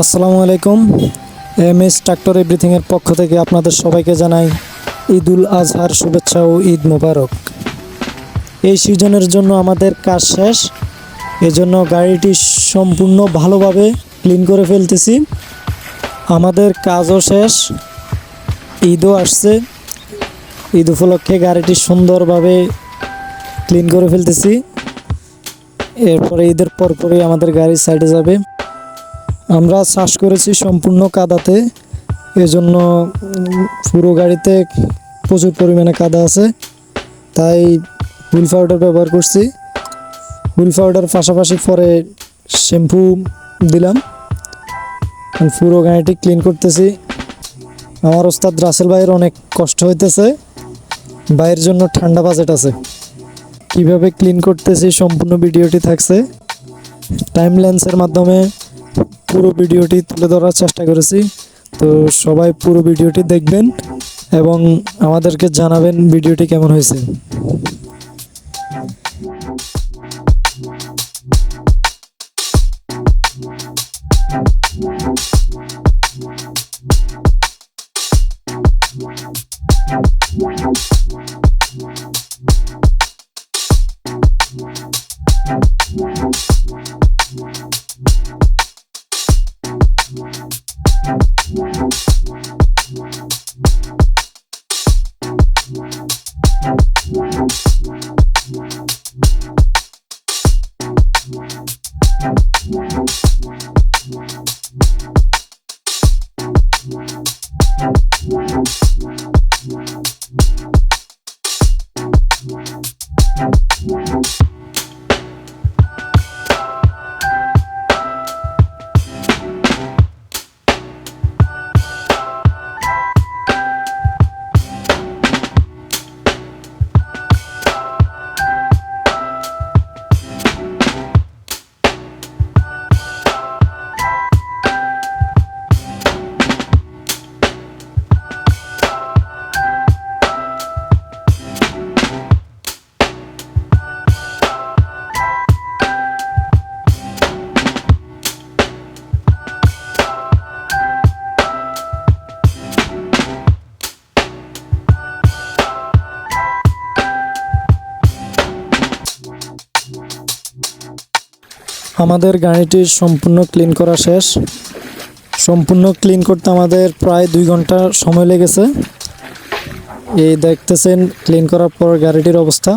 আসসালামু আলাইকুম। M S tractor এভরিথিংয়ের পক্ষ থেকে আপনাদের সবাইকে জানাই ঈদুল আজহার শুভেচ্ছা ও ঈদ মোবারক। এই সিজনের জন্য আমাদের কাজ শেষ। এজন্য গাড়িটি সম্পূর্ণ ভালোভাবে ক্লিন করে ফেলতেছি। আমাদের কাজও শেষ। ঈদও আসছে। ঈদ উপলক্ষে গাড়িটি সুন্দরভাবে ক্লিন করে ফেলতেছি। এরপরে ঈদের পরপরই আমাদের গাড়ি সাইডে যাবে। আমরা চাষ করেছি সম্পূর্ণ কাদাতে। এজন্য পুরো গাড়িতে প্রচুর পরিমাণে কাদা আছে। তাই হুইল পাউডার ব্যবহার করছি। হুইল পাউডার পাশাপাশি পরে শ্যাম্পু দিলাম। পুরো গাড়িটি ক্লিন করতেছি। আমার ওস্তাদ রাসেল ভাইয়ের অনেক কষ্ট হইতেছে। ভাইয়ের জন্য ঠান্ডা বাজেট আছে। কীভাবে ক্লিন করতেছি সম্পূর্ণ ভিডিওটি থাকছে। টাইম লেন্সের মাধ্যমে পুরো ভিডিওটি তুলে ধরার চেষ্টা করেছি। তো সবাই পুরো ভিডিওটি দেখবেন এবং আমাদেরকে জানাবেন ভিডিওটি কেমন হয়েছে। আমাদের গাড়িটি সম্পূর্ণ ক্লিন করা শেষ। সম্পূর্ণ ক্লিন করতে আমাদের প্রায় দুই ঘণ্টা সময় লেগেছে। এই দেখতেছেন, ক্লিন করার পর গাড়িটির অবস্থা।